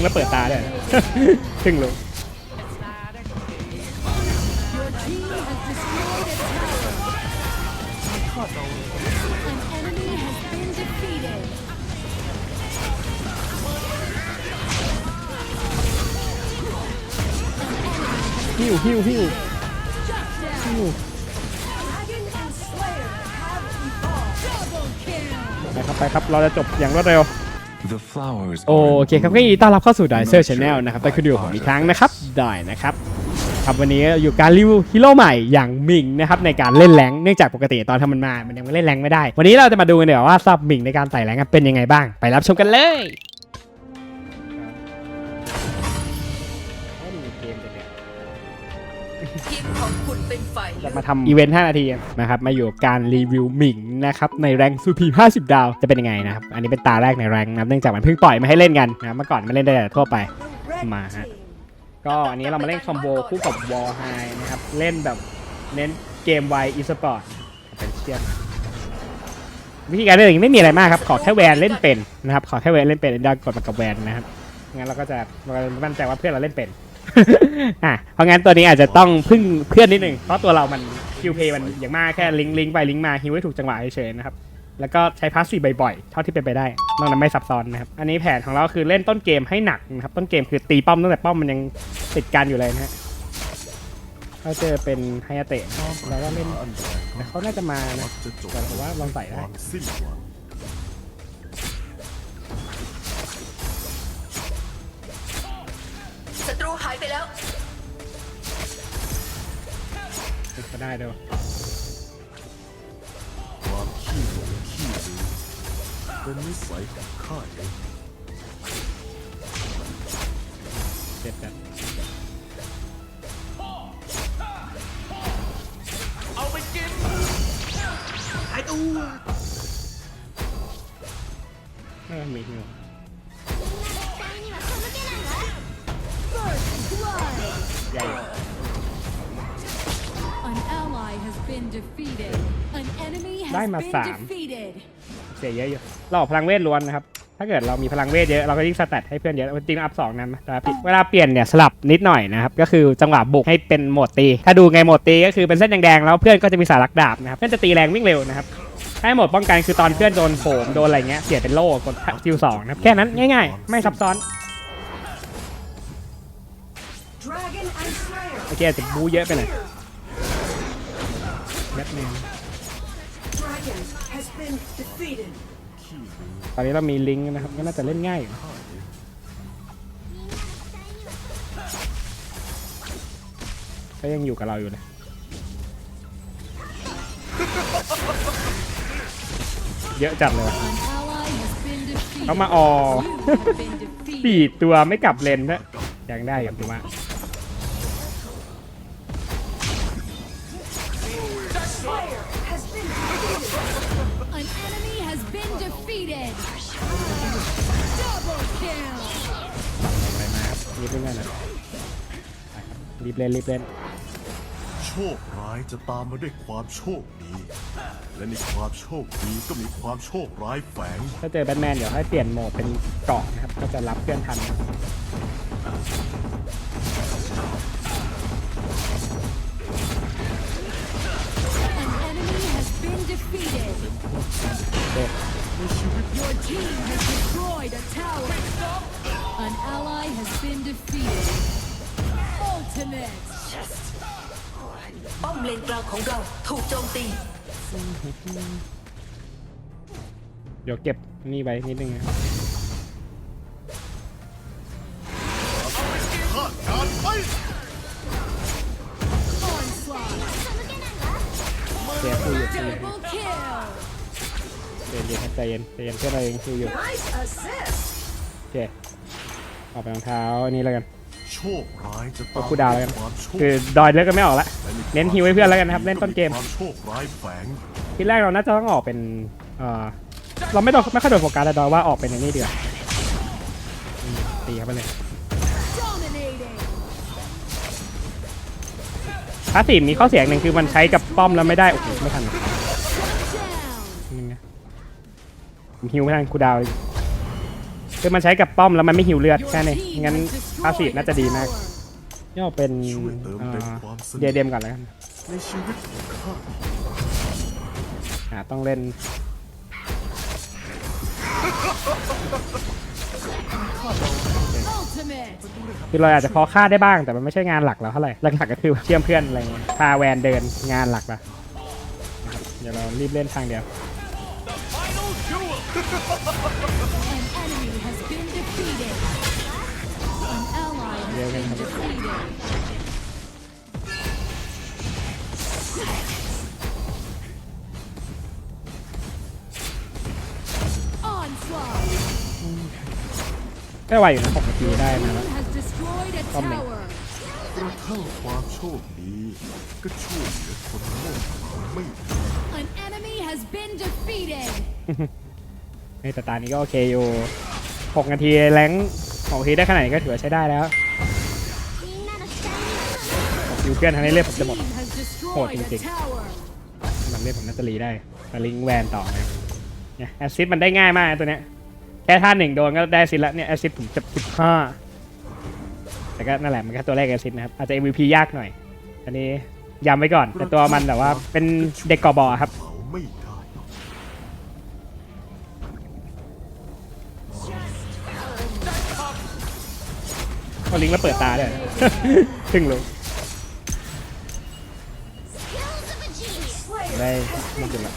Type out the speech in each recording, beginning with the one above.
งแล้วเปิดตาได้ถึงลงฮิวฮิวฮิวฮิวไปครับไปครับ เราจะจบอย่างรวดเร็ว โอเคครับก็ยินดีต้อนรับเข้าสู่ d i เซอร์ช n แนลนะครับได้คุณดูผมอีกครั้งนะครับได้นะครับครับวันนี้อยู่การรีวิวฮีโร่ใหม่อย่างมิงนะครับในการเล่นแรงค์เนื่องจากปกติตอนทำมันมา มันยังไม่เล่นแรงค์ไม่ได้ วันนี้เราจะมาดูกันเดี๋ยวว่าซับมิงในการไต่แรงค์เป็นยังไงบ้าง ไปรับชมกันเลย ทีมของคุณเป็นฝ่ายจะมาทำอีเวนต์ 5 นาทีนะครับ มาอยู่กับการรีวิวหมิงนะครับ ในแรงซูพี50 ดาว จะเป็นยังไงนะครับ อันนี้เป็นตาแรกในแรงนะครับ เนื่องจากมันเพิ่งปล่อยมาให้เล่นกันนะครับเมื่อก่อนมันเล่นได้แต่ทั่วไป มาฮะ ก็อันนี้เรามาเล่นคอมโบคู่กับวอลไฮนะครับ เล่นแบบเน้นเกมไวอีสปอร์ตเป็นเชียนวิธีการเล่นอย่างนี้ไม่มีอะไรมากครับ ขอแค่แวนเล่นเป็นนะครับ ขอแค่แวนเล่นเป็นดังกดมากับแวนนะครับ งั้นเราก็จะเราก็มั่นใจว่าเพื่อนเราเล่นเป็น อะเพราะงั้นตัวนี้อาจจะต้องพึ่งเพื่อนนิดหนึ่งเพราะตัวเรามันคิวเพย์มันอย่างมากแค่ลิงก์ลิงก์ไปลิงก์มาฮิวให้ถูกจังหวะเฉยๆนะครับแล้วก็ใช้พาสซีฟบ่อยๆ เท่าที่เป็นไปได้ นอกนั้นไม่ซับซ้อนนะครับ อันนี้แผนของเราคือเล่นต้นเกมให้หนักนะครับ ต้นเกมคือตีป้อมตั้งแต่ป้อมมันยังติดกันอยู่เลยนะฮะถ้าเจอเป็นไฮยาเตะแล้วก็เล่นแต่เขาน่าจะมานะแต่ผมว่าลองใส่ได้ ตรูหายไปแล้ว ก็ได้เดี๋ยวความขี้หลงขี้ลืมเป็นนิสัยของข้าเองเจ็บกันเอาไปกินหายตัวมีหิว ใหญ่ An ally has been defeated. An enemy has ได้มา been สาม defeated. เสียเยอะอยู่เราออกพลังเวทล้วนนะครับ ถ้าเกิดเรามีพลังเวทเยอะ เราก็ยิ่งสแตทให้เพื่อนเยอะจริงๆอัพสองนั้นนะแต่ว่าเวลาเปลี่ยนเนี่ยสลับนิดหน่อยนะครับ ก็คือจังหวะบุกให้เป็นโหมดตี ถ้าดูไงโหมดตีก็คือเป็นเส้นแดงๆแล้วเพื่อนก็จะมีสายลักดาบนะครับ เพื่อนจะตีแรงวิ่งเร็วนะครับถ้าให้โหมดป้องกันคือตอนเพื่อนโดนโผมโดนอะไรเงี้ยเสียเป็นโล่กดคิวสองนะครับแค่นั้นง่ายๆ ไม่ซับซ้อน Dragon and Slayer โอเคอาจจะบูเยอะไปหน่อยแป๊บนึง Dragon has been defeated ตอนนี้เรามีลิงก์นะครับก็น่าจะเล่นง่ายอยู่ก็ยังอยู่กับเราอยู่เลยเยอะจัดเลยว่ะ An ally has been defeated. เขามาออ You have been defeated. ปีดตัวไม่กลับเลนด้วยยังได้กับตัวว่า An ครับรีบเล่นกันหน่อยไปครับรีบเล่นรีบเล่นโชคร้ายจะตามมาด้วยความโชคดีและในความโชคดีก็มีความโชคร้ายแฝงถ้าเจอแบทแมนเดี๋ยวให้เปลี่ยนโหมดเป็นเกาะนะครับก็จะรับเพื่อนทันนะครับ An enemy has been defeated. เด็ก Your team has destroyed a tower. An ally has been defeated. Ultimate. ป้อมเลนกลางของเราถูกโจมตี เดี๋ยวเก็บนี่ไว้นิดนึงนะครับคาดการณ์ไป Onslaught. เดี๋ยวคุยอยู่คุยอยู่ Double kill. เย็นเย็นครับใจเย็นใจเย็นเพื่อนเราเองคุยอยู่ Nice assist โอเค ออกไปรองเท้าอันนี้แล้วกันโชคร้ายจะตามคู่ดาวแล้วกันความโชคคือดอยเลือกก็ไม่ออกละและใเน้นฮิวให้เพื่อนแล้วกันนะครับเล่นต้นเกมความโชคร้ายแฝงทีแรกเราน่าจะต้องออกเป็นเอ่อเราไม่ต้องไม่ค่อยโดนโฟกัสแต่ดอยว่าออกเป็นอย่างนี้เดือดตีเข้าไปเลย Dominating. พาสซีฟมีข้อเสียอย่างหนึ่งคือมันใช้กับป้อมแล้วไม่ได้โอ้โหไม่ทัน Down. นึงนะผมฮิวไม่ทันคูลดาวน์ คือมันใช้กับป้อมแล้วมันไม่ฮิวเลือดแค่นี้งั้นพาสซีฟน่าจะดีมากย่อเป็นเดียเดมก่อนแล้วกันในชีวิตของข้าอ่าต้องเล่นคือเราอาจจะพอฆ่าได้บ้างแต่มันไม่ใช่งานหลักเราเท่าไหร่หลักๆก็คือเชื่อมเพื่อนอะไรเงี้ยพาแวนเดินงานหลักละนะเดี๋ยวเรารีบเล่นทางเดียว ally has Yeah, been okay. defeated. Onslaught. ได้ไวอยู่นะ6นาทีได้มาแล้ว Team has destroyed a Come in. tower. กระทั่งความโชคดีก็ช่วยเหลือคนโง่ไม่ได้ An enemy has been defeated. เฮ้ยแต่ตานี้ก็โอเคอยู่ 6 นาทีแรงของนาทีได้ขนาดนี้ก็ถือว่าใช้ได้แล้ว อยู่เพื่อนทางนี้เลือดผมจะหมด Team has destroyed a jing-jing. tower. มันเลือดผมน่าจะรีได้แต่ลิงก์แวนต่อนะครับเนี่ยแอสซิดมันได้ง่ายมากนะตัวเนี้ย แค่ท่าหนึ่งโดนก็ได้แอสซิดแล้วเนี่ยแอสซิดผมจะ15แต่ก็นั่นแหละมันแค่ตัวแรกแอสซิดนะครับ อาจจะ MVP ยากหน่อย อันนี้ย้ำไว้ก่อน แต่ตัวมันแบบว่าเป็นเด็กกอบอครับเผาไม่ได้หรอกเอาลิงก์แล้วเปิดตาด้วยถึงรู้ ได้ has มัน been จุดละ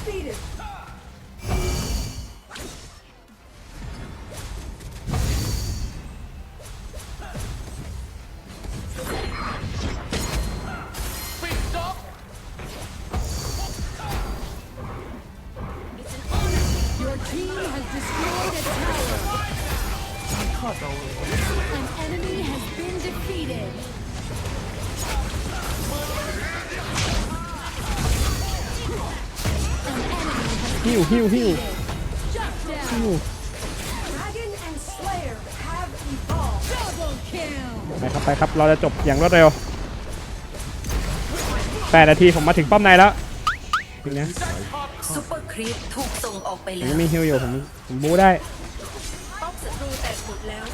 ฮิวฮิวฮิว shut down. ฮิว Dragon and Slayer have evolved. Double kill. ไปครับไปครับเราจะจบอย่างรวดเร็วแปดนาทีผมมาถึงป้อมในแล้วจริงนะซุปเปอร์ครีปถูกส่งออกไปผมแล้วยังมีฮิวอยู่ผมผมบูได้ป้อมศัตรูแตกหมดแล้ว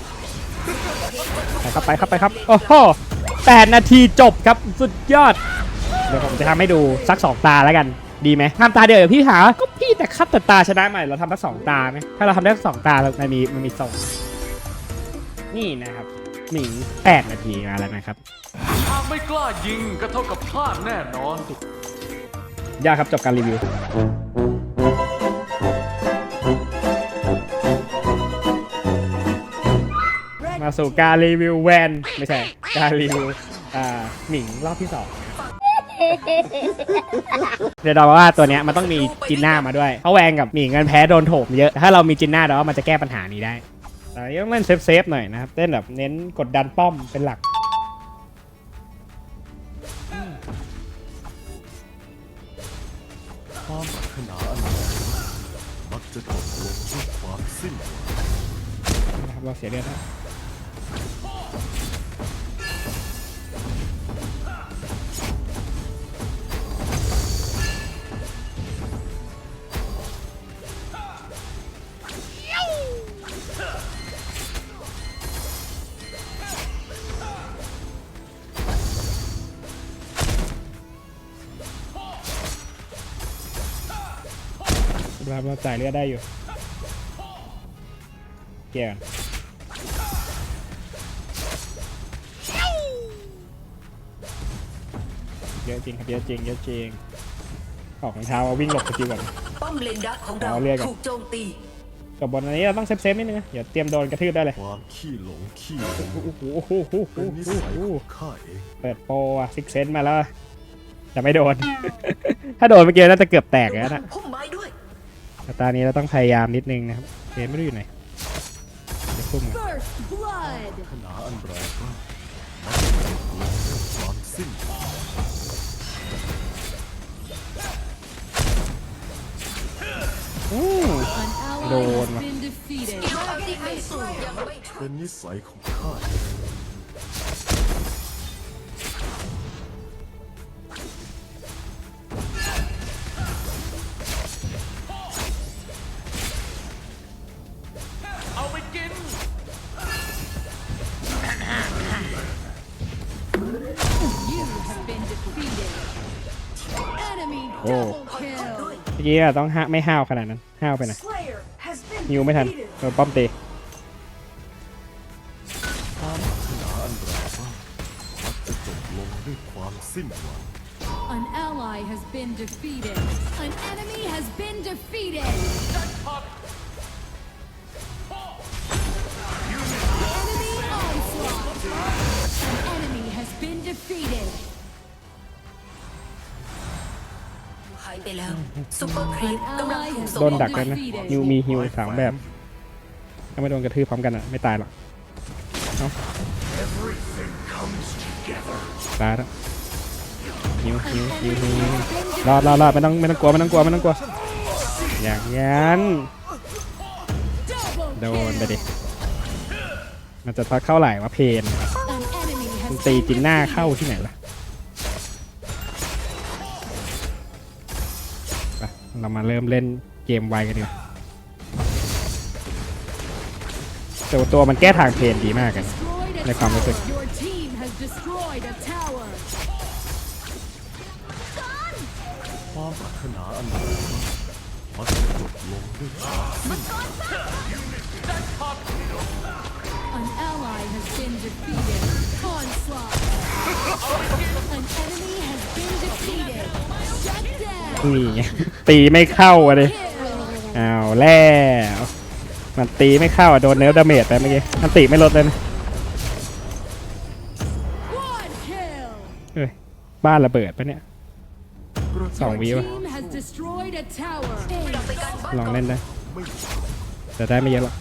ไปครับไปครับไปครับโอ้โหแปดนาทีจบครับสุดยอด เดี๋ยวผมจะทำให้ดูสักสองตาแล้วกัน ดีไหมทำตาเดียวเดี๋ยวพี่หาก็พี่แต่คัดแต่ตาชนะใหม่เราทำสักสองตาไหมถ้าเราทำได้สักสองตาเรามันมีมันมีส่งนี่นะครับหมิงแปดนาทีมาแล้วนะครับหากไม่กล้ายิงก็เท่ากับพลาดแน่นอน ยากครับจบการรีวิวมาสู่การรีวิวแวน ไม่ใช่ การรีวิวอ่าหมิงรอบที่สอง เดี๋ยวเราว่าตัวเนี้ยมันต้องมีจินน่ามาด้วยเพราะแวนกับหมิงกันแพ้โดนโถมเยอะ ถ้าเรามีจินน่าเราว่ามันจะแก้ปัญหานี้ได้แต่ต้องเล่นเซฟๆหน่อยนะครับเล่นแบบเน้นกดดันป้อมเป็นหลักความปรารถนาอันใดมักจะจบลงด้วยความสิ้นหวังนะครับเราเสียเลือดแล้ว เราเราจ่ายเลือดได้อยู่เกี่ยวกันเยอะจริงครับเยอะจริงเยอะจริงออกของเท้าเอาวิ่งหลบสกิลก่อน ป้อมเลนดักของเราเอาเรียกก่อน ถูกโจมตี กับบนอันนี้เราต้องเซฟเซฟๆนิดนึงนะเดี๋ยวเตรียมโดนกระทืบได้เลยความขี้หลงขี้ลืมโอ้โหโอ้โหโอ้โหเป็นนิสัยของข้าเองเปิดโปรอะซิกเซนมาแล้วแต่ไม่โดน ถ้าโดนเมื่อกี้น่าจะเกือบแตกแล้วนะ พุ่มไม้ด้วยแต่ตอนนี้เราต้องพยายามนิดนึงนะครับเกมไม่รู้อยู่ไหนเดี๋ยวพุ่งมา First blood. ขนาอันแรงกล้ามักจะจบลงด้วยความสิ้นหวังอืม An ally Lord. has been defeated. Dragon and Slayer เป็นนิสัยของข้า อ้ขอโทษด้วยเมื่อกี้อะต้องห้าไม่ห้าวขนาดนั้นห้าวไปหนะฮิวไม่ทันโดนป้อมตีความปรารถนาอันแรงกล้ามักจะจบลงด้วยความสิ้นหวัง แล้วซูเปอร์ครีปกำลังถูกส่งโดนออกดักไปกันนะฮิวมีฮิวสามแบบ ถ้าไม่โดนกระทืบพร้อมกันอะ ไม่ตายหรอกเอ้าตายแล้วฮิวฮิวฮิวฮิวฮิวรอดรอดรอดไม่ต้องไม่ต้องกลัวไม่ต้องกลัวไม่ต้องกลัว อย่างงั้น Double โดน kill. ไปดิ มันจะทักเข้าไหลว่าเพน An enemy มัน has ตี been จินหน้า defeated. เข้าที่ไหนล่ะ เรามาเริ่มเล่นเกมไวกันดีกว่าแต่ตัวมันแก้ทางเพนดีมากกันในความรู้สึกความปรารถนาอันแรงกล้ามักจบลงด้วยสิ้น นี่ตีไม่เข้าอะดิอ้าวแล้วมันตีไม่เข้าอะโดนเนื้อดาเมจไปเมื่อกี้มันตีไม่ลดเลยนะเฮ้ยบ้านระเบิดปะเนี่ยสองวิวะลองเล่นได้แต่ได้ไม่เยอะหรอก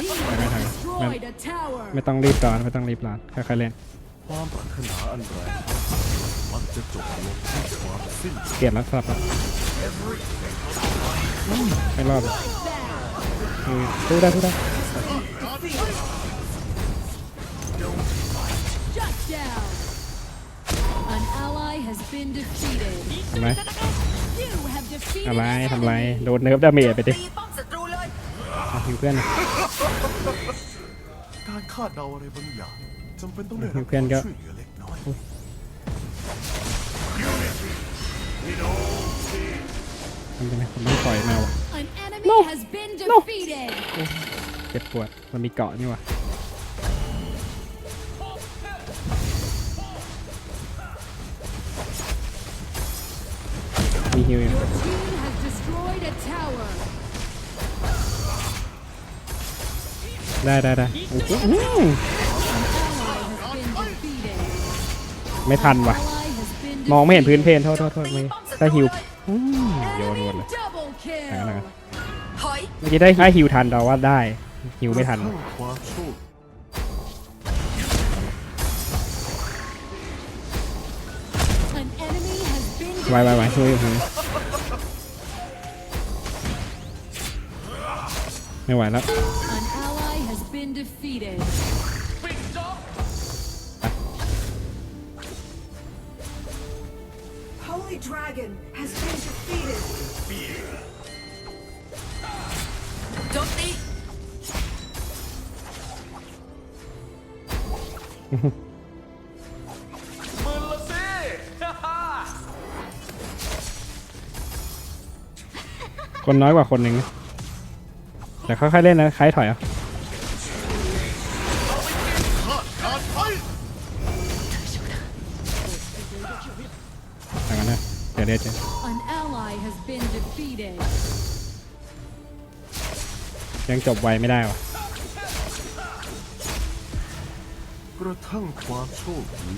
Team has destroyed a tower. ไม่ต้องรีบร้อนไม่ต้องรีบร้อนค่อยๆเล่น ความปรารถนาอันแรงกล้ามักจะจบลงด้วยความสิ้นหวังเปลี่ยนแล้วสลับแล้วไม่รอดเลยอืมสู้ได้สู้ได้ Shut down. An ally has been defeated. ทำไร You have defeated ทำไร an ทำไร enemy. โดนเนิร์ฟดาเมจไปดิตีป้อมศัตรูเลย เอาฮิวเพื่อนหน่อยการคาดเดาอะไรบางอย่าง จำเป็นต้องได้รับเพื่อนก็ ช่วยเหลือเล็กน้อยทำยังไงผมต้องปล่อยแมวอะ An enemy has been defeated. เจ็บปวดมันมีเกาะนี่หว่ะมีฮิวอยู่ Your team has destroyed a tower. ได้ได้ได้โอ้โหอื้อ Ally ไม่ทันว่ะ มองไม่เห็นพื้นเพนโทษโทษโทษไม่ถ้าฮิวโยนหมดเลย double หลังกันหลัง kill. กันถอยเมื่อกี้ได้ถ้ฮิวทันเราว่าได้ฮิวไม่ทันกระทั่งความโชค An enemy has been ไวไวไวช่วยช่วยไม่ไหวแล้ว Holy Dragon has been defeated. โจมตีมือละสิ คนน้อยกว่าคนหนึ่งนะแต่ค่อยๆเล่นนะใครถอยเอะ เดี๋ยวเดี๋ยวเจอ An ally has been defeated. ยังจบไวไม่ได้วะกระทั่งความโชคดี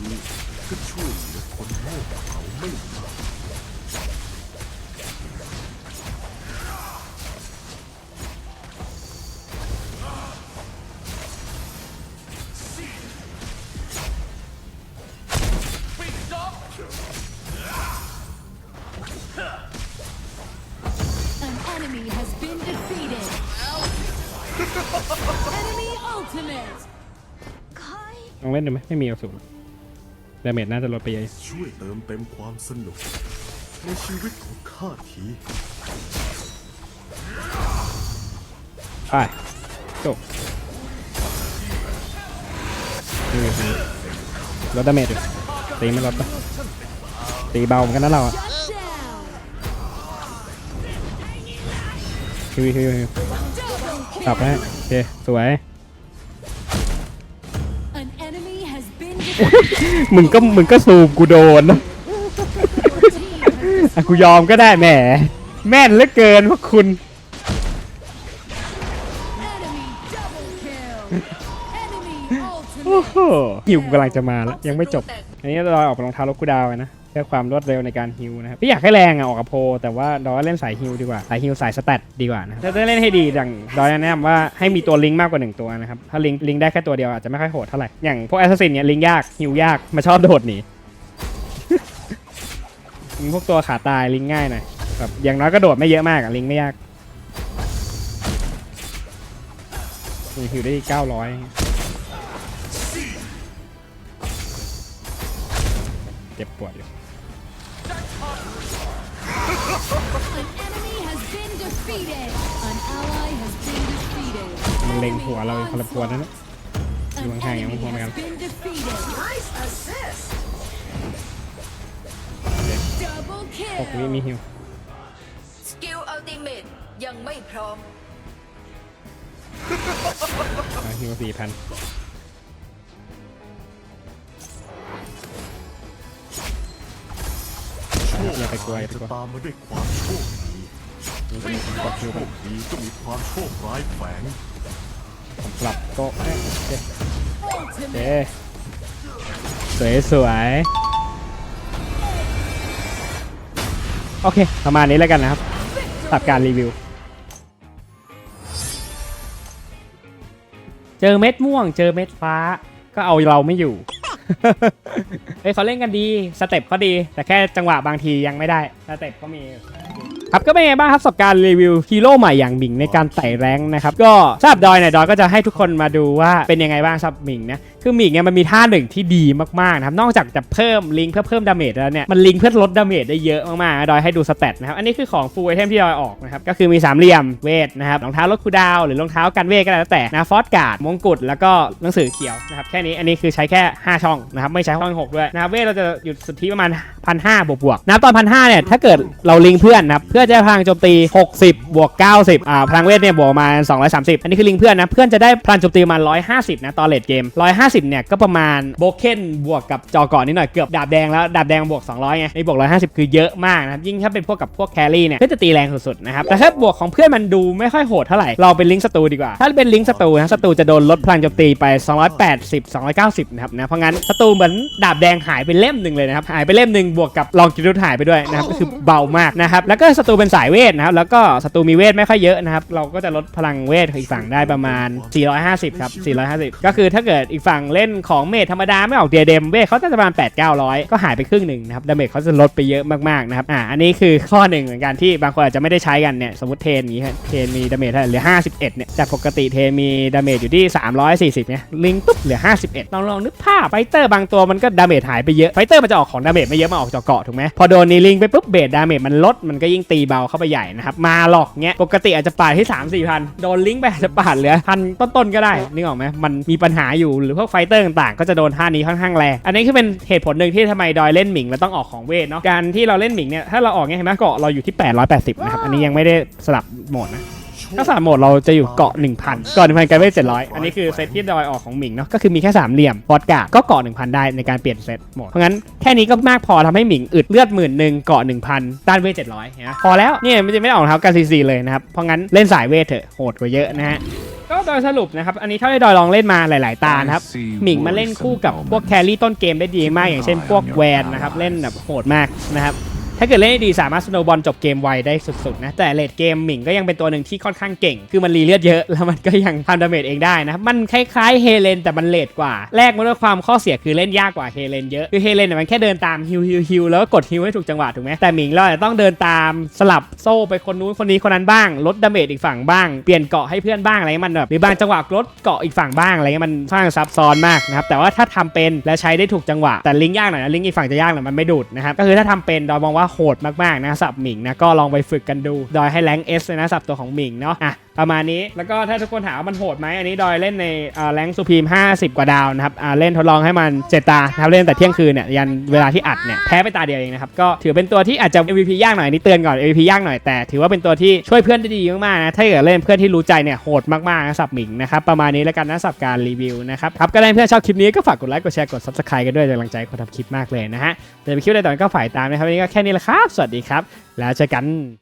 ก็ช่วยเหลือคนโง่เขาไม่มากปิด องเล่นดูไหมไม่มีกระสุนดาเมจน่าจะลดไปเยอะช่วยเติมเต็มความสนุกในชีวิตของข้าทีไปจบนี่คือลดดาเมจอยู่ตีไม่ลดปะตีเบาเหมือนกันนะเราอะ Shut down. ฮิวฮิวฮิว Double กลับ kill. แล้วโอเค สวย มึงก็มึงก็ซูมกูโดนนะ Your team has อะกูยอมก็ได้แหม แม่นเหลือเกินพวกคุณ enemy double kill. Enemy โอ้ ultimate. โหฮิวกูกำลังจะมาแล้ว ยังไม่จบ อันนี้เราออกไปรองเท้าลบกูดาวน์นะเพื่อความรวดเร็วในการฮิวนะครับพี่อยากให้แรงอะออกกับโพลแต่ว่าดอยเล่นสายฮิวดีกว่าสายฮิวสายสแตทดีกว่านะถ้าจะเล่นให้ดีอย่างดอยแนะนำว่าให้มีตัวลิงก์มากกว่าหนึ่งตัวนะครับถ้าลิงก์ลิงก์ได้แค่ตัวเดียวอาจจะไม่ค่อยโหดเท่าไหร่อย่างพวกแอสซัสซินเนี่ยลิงก์ยากฮิวยากมาชอบโดดหนีพวกตัวขาตายลิงก์ง่ายหน่อยแบบอย่างน้อยก็โดดไม่เยอะมากอะลิงก์ไม่ยากมีฮิวได้เก้าร้อยเจ็บปวดอยู่ defeated. An ally has been defeated. มันเล็งหัวเราคนละพวนนั่นแหละ An Yung hang yung enemy mga has been defeated. Nice assist. Double หกวิ kill. มีฮิวสกิลอัลติเมตยังไม่พร้อมเอาฮิวสี่พันโชคอย่าไปกลัวอย่าไปจะกลัว ตามมาด้วยความโชค ดีกดฮิวโชไปคดีก็มีความโชคร้ายแฝงผมปรับโต๊ะเอ๊ะโอเคโอเค Ultimate. สวยสวยโอเค ประมาณนี้แล้วกันนะครับตับการรีวิว เจอเม็ดม่วง เจอเม็ดฟ้า ก็เอาเราไม่อยู่ เฮ้ยเขาเล่นกันดีสเต็ปเขาดี แต่แค่จังหวะบางทียังไม่ได้สเต็ปเขามีครับก็เป็นไงบ้างครับสับการรีวิวฮีโร่ใหม่อย่างหมิงในการไต่แรงนะครับ ก็สำหรับดอยเนี่ยดอยก็จะให้ทุกคนมาดูว่าเป็นยังไงบ้างสับหมิงนะคือหมิงเนี่ยมันมีท่าหนึ่งที่ดีมากๆนะครับนอกจากจะเพิ่มลิงเพื่อเพิ่มดาเมจแล้วเนี่ยมันลิงเพื่อลดดาเมจได้เยอะมากๆดอยให้ดูสเตตนะครับอันนี้คือของฟูลไอเทมที่ดอยออกนะครับก็คือมีสามเหลี่ยมเวทนะครับรองเท้าลดคูดาวหรือรองเท้ากันเวทก็แล้วแต่นะฟอสการ์ดมงกุฎแล้วก็หนังสือเขียวนะครับแค่นี้อันนี้คือใช้แค่ 5 ช่องนะครับไม่ใช้ช่องหกด้วยนะครับเวทเราจะหยุดสุทธิประมาณพันห้าบวกบวกๆนะตอนพันห้าเนี่ยถ้าเกิดเราลิงก์เพื่อนนะครับเพื่อจะพลังโจมตี 60 บวก 90อ่าพลังเวทเนี่ยบวกประมาณ230 อันนี้คือลิงก์เพื่อนนะเพื่อนจะได้พลังโจมตีประมาณ150 นะตอนเลดเกม 150 เนี่ยก็ประมาณโบเคนบวกกับจอก่อนนิดหน่อยเกือบดาบแดงแล้วดาบแดงบวก 200ไงไอ้บวก 150 คือเยอะมากนะครับยิ่งถ้าเป็นพวกกับพวกแครี่เนี่ยก็จะตีแรงสุดๆนะครับแต่ถ้าบวกของเพื่อนมันดูไม่ค่อยโหดเท่าไหร่เราเป็นลิงก์ศัตรูดีกว่าถ้าเป็นลิงก์ศัตรูนะศัตรูจะโดนลดพลังโจมตีไป 280 290นะครับนะเพราะงั้นศัตรูเหมือนดาบแดงหายไปเล่มหนึ่งเลยนะครับหายไปเล่มหนึ่งบวกกับลองกิรุธหายไปด้วยนะครับก็คือเบามากนะครับแล้วก็ศัตรูเป็นสายเวทนะครับแล้วก็ศัตรูมีเวทไม่ค่อยเยอะนะครับเราก็จะลดพลังเวทอีกฝั่งได้ประมาณ 450ครับ450 ก็คือถ้าเกิดอีกฝั่งเล่นของเมทธรรมดาไม่ออกเดียเดมเวทเขาจะประมาณ 8 900 ก็หายไปครึ่งหนึ่งนะครับดาเมจเขาจะลดไปเยอะมากๆนะครับอ่าอันนี้คือข้อหนึ่งเหมือนกันที่บางคนอาจจะไม่ได้ใช้กันเนี่ยสมมติเทนอย่างนี้ครับเทนมีดาเมจเท่าไหร่เหลือ51เนี่ยจากปกติเทนมีดาเมจอยู่ที่ 340เนี่ยลิงปุ๊บเหลือ 51ลองลองนึกภาพไฟเตอร์บางตัวมันก็ดาเมจหายไปเยอะไฟเตอร์มันจะออกของดาเมจไม่เยอะมาออกจากเกาะถูกไหมพอโดนนีลิงไปปุ๊บเบสดาเมจมันลดมันก็ยิ่งตีเบาเข้าไปใหญ่นะครับมาหลอกเงี้ยปกติอาจจะปาดที่3 4พันโดนลิงก์ไปอาจจะปาดเหลือพันต้นๆก็ได้นึกออกไหมมันมีปัญหาอยู่หรือพวกไฟเตอร์ต่างๆ ก็จะโดนท่านี้ค่อนข้างแรงอันนี้คือเป็นเหตุผลหนึ่งที่ทำไมดอยเล่นหมิงแล้วต้องออกของเวทเนาะการที่เราเล่นหมิงเนี่ยถ้าเราออกเงี้ยเห็นไหมเกาะเราอยู่ที่ 880นะครับอันนี้ยังไม่ได้สลับโหมดนะ ถ้าสามโหมดเราจะอยู่เกาะ1,000เกาะ1,000กันเวท700 อันนี้คือเซตที่ดอยออกของหมิงเนาะก็คือมีแค่สามเหลี่ยมบอดการ์ดก็เกาะ1,000 ได้ในการเปลี่ยนเซตโหมดเพราะงั้นแค่นี้ก็มากพอทำให้หมิงอึดเลือดหมื่นหนึ่งเกาะ1,000ต้านเวท700นะพอแล้วเนี่ยมันจะไม่ได้ออกรองเท้ากันซีซีเลยนะครับเพราะงั้นเล่นสายเวทเถอะโหดกว่าเยอะนะฮะก็โดยสรุปนะครับ อันนี้เท่าที่ดอยลองเล่นมาหลาย ๆ ตานะครับ หมิงมาเล่นคู่กับพวกแครี่ต้นเกมได้ดีมาก อย่างเช่นพวกแวนนะครับ เล่นแบบโหดมากนะครับ ถ้าเกิดเล่นได้ดีสามารถสโนบอลจบเกมไวได้สุดๆนะ แต่เลดเกมหมิงก็ยังเป็นตัวหนึ่งที่ค่อนข้างเก่ง คือมันรีเลือดเยอะ แล้วมันก็ยังทำดาเมจเองได้นะครับมันคล้ายๆเฮเลนแต่มันเลดกว่าแลกมาด้วยความข้อเสียคือเล่นยากกว่าเฮเลนเยอะ คือเฮเลนเนี่ยมันแค่เดินตามฮิวฮิวฮิวแล้วก็กดฮิวให้ถูกจังหวะถูกไหมแต่หมิงเราอจะต้องเดินตามสลับโซ่ไปคนนู้นคนนี้คนนั้นบ้างลดดาเมจอีกฝั่งบ้างเปลี่ยนเกาะให้เพื่อนบ้างอะไรเงี้ยมันแบบหรือบางจังหวะลดเกาะอีกฝั่งบ้างอะไรเงี้ยมันค่อนข้างซับซ้อนมากนะครับแต่ว่าถ้าทำเป็นและใช้ได้ถูกจังหวะแต่ลิงก์ยากหน่อยนะลิงก์อีกฝั่งจะยากหน่อยมันไม่ดูดนะครับก็คือถ้าทำเป็นดอยมองว่าโหดมากๆนะสับหมิงนะก็ลองไปฝึกกันดู ดอยให้แรงเอสเลยนะสับตัวของหมิงเนาะอะ ประมาณนี้ แล้วก็ถ้าทุกคนถามว่ามันโหดไหมอันนี้ดอยเล่นในอ่าแรงซูพีม 50 กว่าดาวนะครับเล่นทดลองให้มันเจตานะครับเล่นแต่เที่ยงคืนเนี่ยยันเวลาที่อัดเนี่ยแพ้ไปตาเดียวเองนะครับก็ถือเป็นตัวที่อาจจะ MVP ยากหน่อยนี่เตือนก่อน MVP ยากหน่อยแต่ถือว่าเป็นตัวที่ช่วยเพื่อนได้ดีมากๆนะถ้าเกิดเล่นเพื่อนที่รู้ใจเนี่ยโหดมากๆนะสับหมิงนะครับประมาณนี้แล้วกันนะสับการรีวิวนะครับครับก็ได้เพื่อนชอบคลิปนี้ก็ฝากกดไลค์กดแชร์กด subscribe กันด้วยเป็นกำลังใจคนทำคลิปมากเลยนะฮะเดี๋ยวไปคลิปใดต่อก็ฝ่ายตามนะครับวันนี้ก็แค่นี้แหละครับ สวัสดีครับ แล้วเจอกัน